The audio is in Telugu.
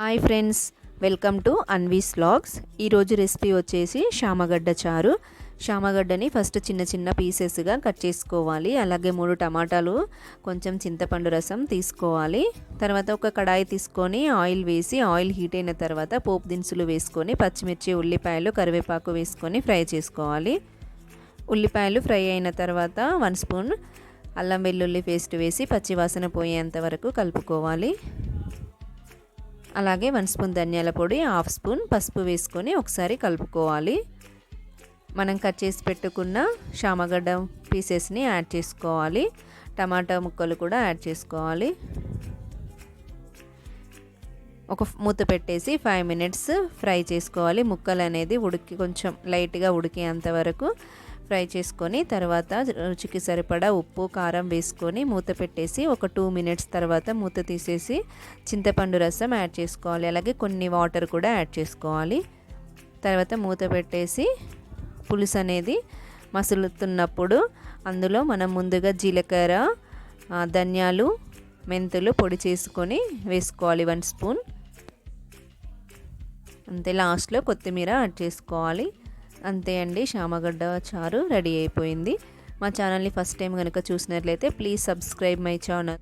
Hi friends welcome to Anvi's logs ఈరోజు రెసిపీ వచ్చేసి శామగడ్డ చారు. శామగడ్డని ఫస్ట్ చిన్న చిన్న పీసెస్గా కట్ చేసుకోవాలి. అలాగే మూడు టమాటాలు కొంచెం చింతపండు రసం తీసుకోవాలి. తర్వాత ఒక కడాయి తీసుకొని ఆయిల్ వేసి ఆయిల్ హీట్ అయిన తర్వాత పోపు దినుసులు వేసుకొని పచ్చిమిర్చి ఉల్లిపాయలు కరివేపాకు వేసుకొని ఫ్రై చేసుకోవాలి. ఉల్లిపాయలు ఫ్రై అయిన తర్వాత వన్ స్పూన్ అల్లం వెల్లుల్లి పేస్ట్ వేసి పచ్చివాసన పోయేంత వరకు కలుపుకోవాలి. అలాగే వన్ స్పూన్ ధనియాల పొడి హాఫ్ స్పూన్ పసుపు వేసుకొని ఒకసారి కలుపుకోవాలి. మనం కట్ చేసి పెట్టుకున్న శామగడ్డ పీసెస్ని యాడ్ చేసుకోవాలి. టమాటా ముక్కలు కూడా యాడ్ చేసుకోవాలి. ఒక మూత పెట్టేసి ఫైవ్ మినిట్స్ ఫ్రై చేసుకోవాలి. ముక్కలు అనేది ఉడికి కొంచెం లైట్గా ఉడికేంత వరకు. ఫ్రై చేసుకొని తర్వాత రుచికి సరిపడా ఉప్పు కారం వేసుకొని మూత పెట్టేసి ఒక టూ మినిట్స్ తర్వాత మూత తీసేసి చింతపండు రసం యాడ్ చేసుకోవాలి. అలాగే కొన్ని వాటర్ కూడా యాడ్ చేసుకోవాలి. తర్వాత మూత పెట్టేసి పులుసు అనేది మసులుతున్నప్పుడు అందులో మనం ముందుగా జీలకర్ర ధనియాలు మెంతులు పొడి చేసుకొని వేసుకోవాలి వన్ స్పూన్. అంతే లాస్ట్లో కొత్తిమీర యాడ్ చేసుకోవాలి. అంతే అండి. శామగడ్డ చారు రెడీ అయిపోయింది. మా ఛానల్ని ఫస్ట్ టైం కనుక చూసినట్లయితే ప్లీజ్ సబ్స్క్రైబ్ మై ఛానల్.